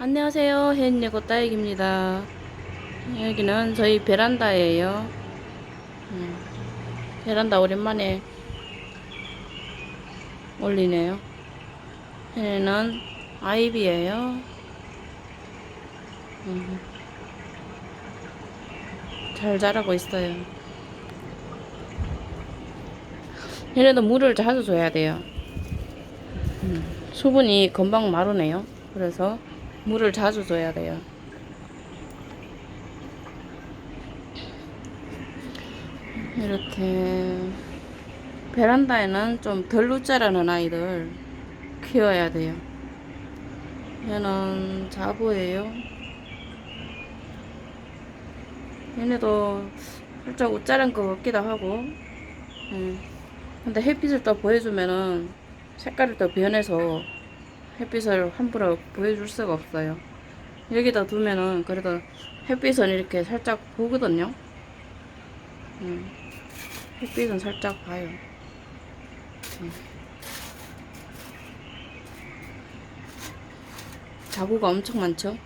안녕하세요. 혜인예고 따익입니다. 여기는 저희 베란다예요. 음, 베란다 오랜만에 올리네요. 얘는 아이비예요. 음, 잘 자라고 있어요. 얘네도 물을 자주 줘야 돼요. 음, 수분이 금방 마르네요. 그래서 물을 자주 줘야 돼요. 이렇게 베란다에는 좀덜 웃자라는 아이들 키워야 돼요. 얘는 자부예요. 얘네도 살짝 웃자란 것 같기도 하고, 음. 근데 햇빛을 더 보여주면은 색깔이 더 변해서 햇빛을 함부로 보여줄 수가 없어요. 여기다 두면은 그래도 햇빛은 이렇게 살짝 보거든요. 음, 햇빛은 살짝 봐요. 음. 자구가 엄청 많죠?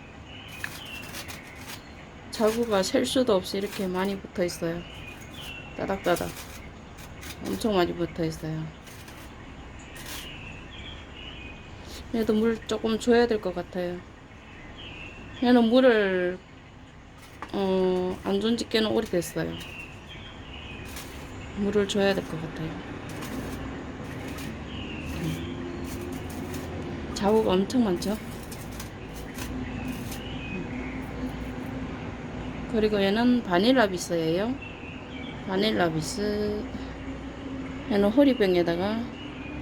자구가 셀 수도 없이 이렇게 많이 붙어 있어요. 따닥따닥. 엄청 많이 붙어 있어요. 얘도 물 조금 줘야 될 것 같아요. 얘는 물을 어, 안준지 꽤는 오래됐어요. 물을 줘야 될 것 같아요. 자우가 엄청 많죠? 그리고 얘는 바닐라 비스예요. 바닐라 비스. 얘는 호리병에다가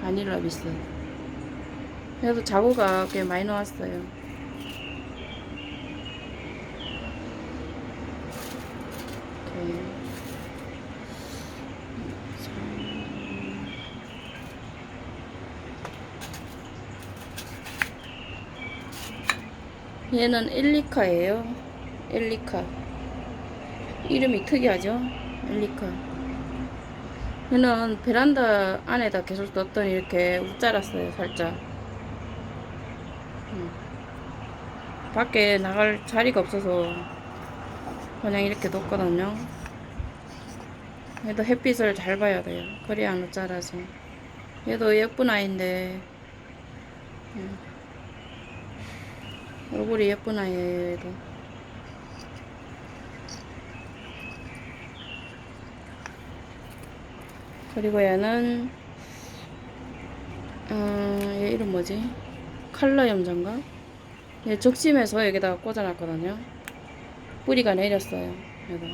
바닐라 비스. 그래도 자고가 꽤 많이 나왔어요. 얘는 엘리카예요. 엘리카. 이름이 특이하죠? 엘리카. 얘는 베란다 안에다 계속 뒀더니 이렇게 웃자랐어요, 살짝. 음. 밖에 나갈 자리가 없어서 그냥 이렇게 뒀거든요. 얘도 햇빛을 잘 봐야 돼요. 그래야 안 웃자라지. 얘도 예쁜 아이인데, 음. 얼굴이 예쁜 아이예요, 얘도. 그리고 얘는 어, 얘 이름 뭐지? 칼라 염장가? 얘 적심해서 여기다가 꽂아놨거든요. 뿌리가 내렸어요. 얘가.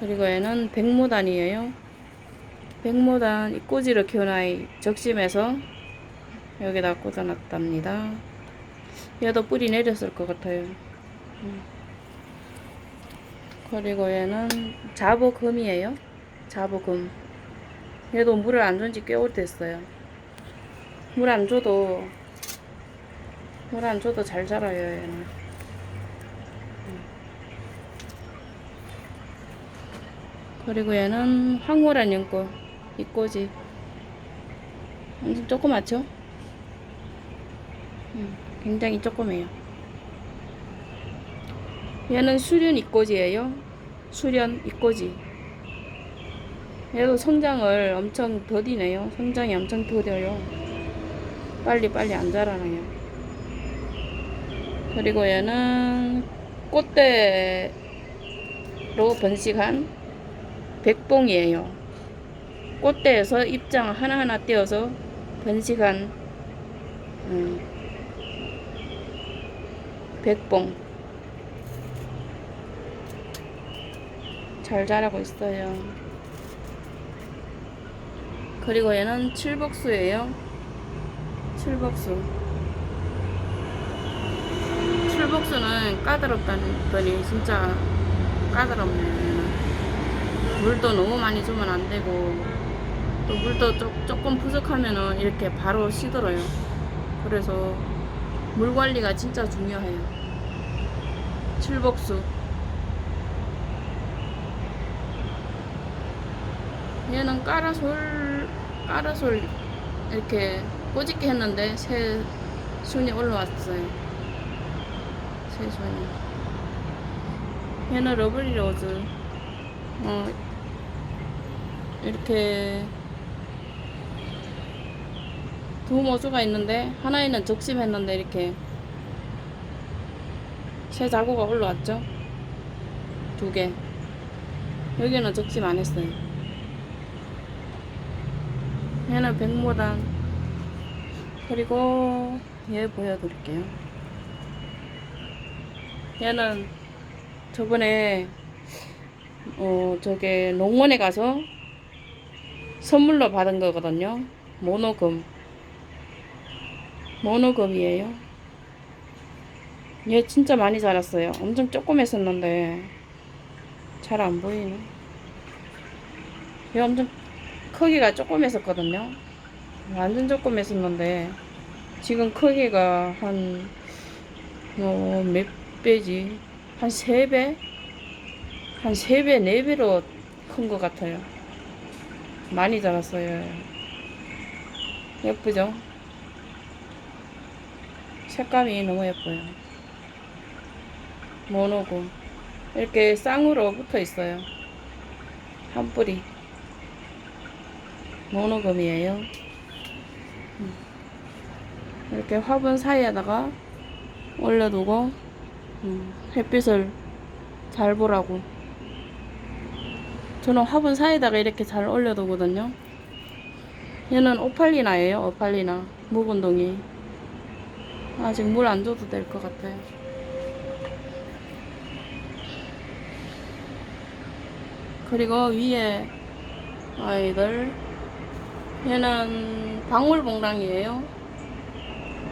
그리고 얘는 백모단이에요. 백모단 이 꼬지를 키운 아이 적심해서 여기다 꽂아놨답니다. 얘도 뿌리 내렸을 것 같아요. 음. 그리고 얘는 자보금이에요. 자보금. 얘도 물을 안 준 지 꽤 오래됐어요. 물 안 줘도, 물 안 줘도 잘 자라요, 얘는. 음. 그리고 얘는 황홀한 연꽃, 이 꽃이. 엄청 조그맣죠? 음, 굉장히 조그매요. 얘는 수련 이꼬지예요. 수련 이꼬지. 얘도 성장을 엄청 더디네요. 성장이 엄청 더뎌요. 빨리 빨리 안 자라나요. 그리고 얘는 꽃대로 번식한 백봉이에요. 꽃대에서 입장 하나하나 떼어서 번식한 음, 백봉. 잘 자라고 있어요. 그리고 얘는 칠복수예요. 칠복수. 칠복수는 까다롭다더니 진짜 까다롭네요. 물도 너무 많이 주면 안 되고 또 물도 조, 조금 부족하면은 이렇게 바로 시들어요. 그래서 물 관리가 진짜 중요해요. 칠복수. 얘는 까라솔 까라솔 이렇게 꼬집게 했는데 새 순이 올라왔어요. 새 순이. 얘는 러블리 로즈. 어, 이렇게 두 모수가 있는데 하나에는 적심했는데 이렇게 새 자구가 올라왔죠. 두 개. 여기는 적심 안 했어요. 얘는 백모단. 그리고 얘 보여드릴게요. 얘는 저번에 어 저게 농원에 가서 선물로 받은 거거든요. 모노금. 모노금이에요. 얘 진짜 많이 자랐어요. 엄청 조금 했었는데 잘 안 보이네. 얘 엄청 크기가 조금 했었거든요. 완전 조금 했었는데 지금 크기가 한 어, 몇 배지? 한세 배? 한세 배, 네 배로 큰 것 같아요. 많이 자랐어요. 예쁘죠? 색감이 너무 예뻐요. 모노고 이렇게 쌍으로 붙어 있어요. 한 뿌리. 모노금이에요. 음. 이렇게 화분 사이에다가 올려두고 음, 햇빛을 잘 보라고. 저는 화분 사이에다가 이렇게 잘 올려두거든요. 얘는 오팔리나예요. 오팔리나 묵은동이. 아직 물 안 줘도 될 것 같아요. 그리고 위에 아이들 얘는 방울봉랑이에요.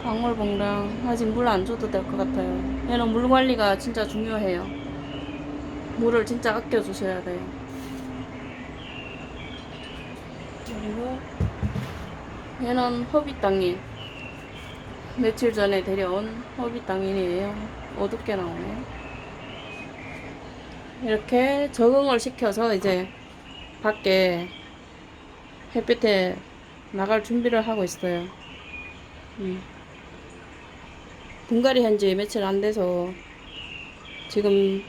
방울봉랑 아직 물 안 줘도 될 것 같아요. 얘는 물 관리가 진짜 중요해요. 물을 진짜 아껴 주셔야 돼요. 그리고 얘는 허비땅인 며칠 전에 데려온 허비땅인이에요. 어둡게 나오네. 이렇게 적응을 시켜서 이제 밖에 햇빛에 나갈 준비를 하고 있어요. 음. 분갈이 한 지 며칠 안 돼서 지금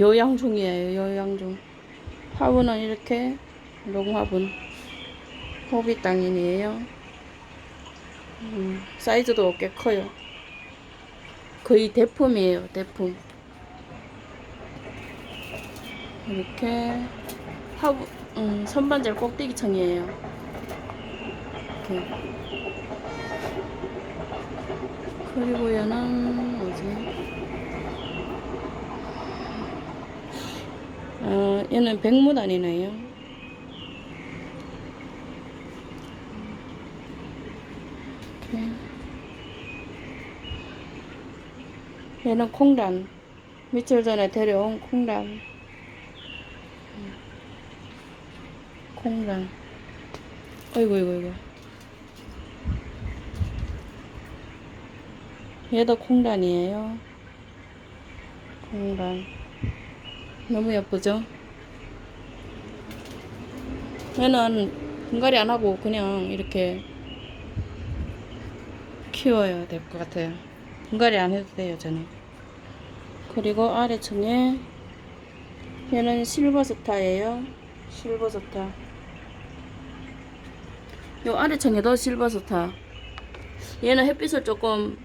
요양 중이에요. 요양 중. 화분은 이렇게 농화분 호비 땅인이에요. 음, 사이즈도 꽤 커요. 거의 대품이에요. 대품. 이렇게 화분 음, 선반절 꼭대기층이에요. 이렇게. 그리고 얘는 뭐지? 어, 얘는 백무단이네요. 이렇게. 얘는 콩단. 며칠 전에 데려온 콩단. 콩단. 어이구, 이구, 이구. 얘도 콩단이에요. 콩단. 너무 예쁘죠? 얘는 분갈이 안 하고 그냥 이렇게 키워야 될 것 같아요. 분갈이 안 해도 돼요, 저는. 그리고 아래층에 얘는 실버스타예요. 실버스타. 요 아래층에도 실버스타. 얘는 햇빛을 조금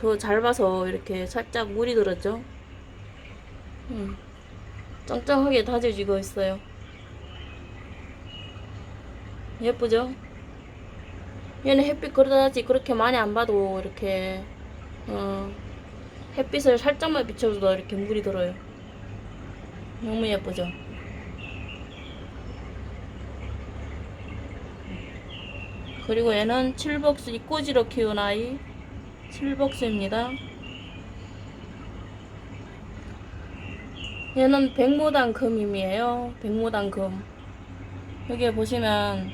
더 잘 봐서 이렇게 살짝 물이 들었죠. 음. 짱짱하게 다져지고 있어요. 예쁘죠? 얘는 햇빛 그러다지 그렇게 많이 안 봐도 이렇게 어, 햇빛을 살짝만 비춰줘도 이렇게 물이 들어요. 너무 예쁘죠? 그리고 얘는 칠복수 이꼬지로 키운 아이 칠복수입니다. 얘는 백모단 금임이에요. 백모단 금. 여기에 보시면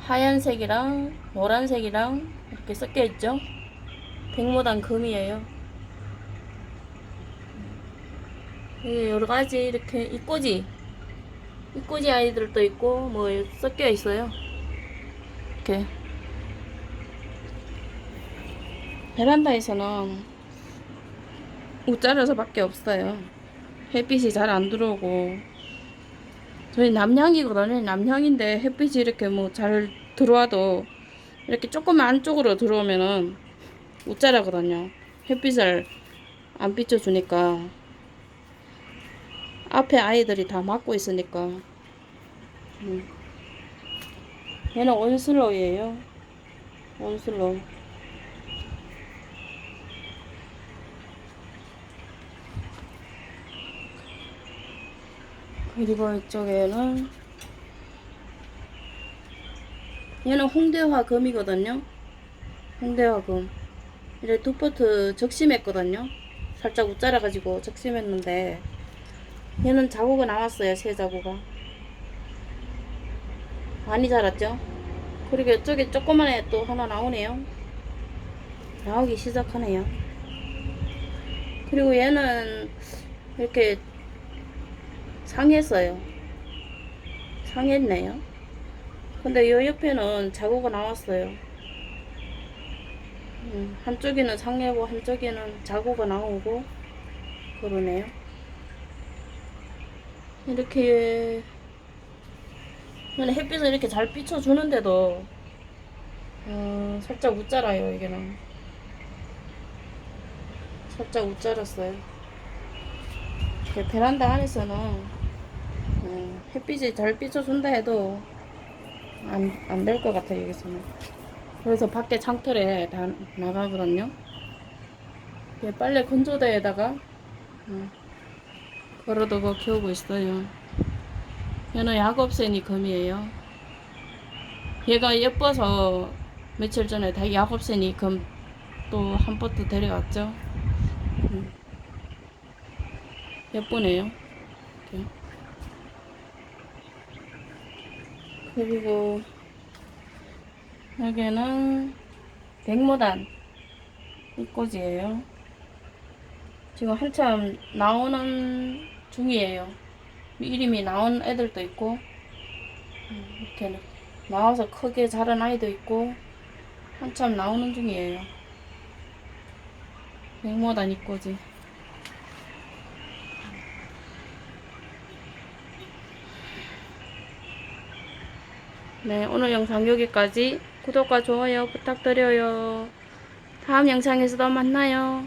하얀색이랑 노란색이랑 이렇게 섞여 있죠. 백모단 금이에요. 여러 가지 이렇게 이꼬지 이꼬지 아이들도 있고 뭐 섞여 있어요. 이렇게 베란다에서는 옷자라서밖에 없어요. 햇빛이 잘 안 들어오고 저희 남향이거든요. 남향인데 햇빛이 이렇게 뭐 잘 들어와도 이렇게 조금 안쪽으로 들어오면은 옷자라거든요. 햇빛을 안 비춰주니까 앞에 아이들이 다 막고 있으니까 음. 얘는 온슬로우예요. 온슬로우. 그리고 이쪽에는 얘는 홍대화 금이거든요. 홍대화 금. 이래 두 포트 적심했거든요. 살짝 웃자라 가지고 적심했는데 얘는 자국이 나왔어요. 새 자국가 많이 자랐죠? 그리고 이쪽에 조그만해 또 하나 나오네요. 나오기 시작하네요. 그리고 얘는 이렇게 상했어요. 상했네요. 근데 이 옆에는 자국가 나왔어요. 음, 한쪽에는 상해고 한쪽에는 자국가 나오고 그러네요. 이렇게 근데 햇빛을 이렇게 잘 비춰주는데도 어, 살짝 웃자라요 이게는. 살짝 웃자랐어요. 베란다 안에서는 음, 햇빛이 잘 비춰준다 해도 안 안 될 것 같아요 여기서는. 그래서 밖에 창틀에 다 나가거든요. 빨래 건조대에다가 음, 걸어두고 키우고 있어요 얘는 야곱새니 금이에요. 얘가 예뻐서 며칠 전에 다 야곱새니 금또 한 포트 데려갔죠. 음. 예쁘네요. 이렇게. 그리고 여기는 백모단 이꼬지예요. 지금 한참 나오는 중이에요. 이름이 나온 애들도 있고 음, 이렇게 나와서 크게 자란 아이도 있고 한참 나오는 중이에요. 백모단 이꼬지. 네, 오늘 영상 여기까지 구독과 좋아요 부탁드려요. 다음 영상에서도 만나요.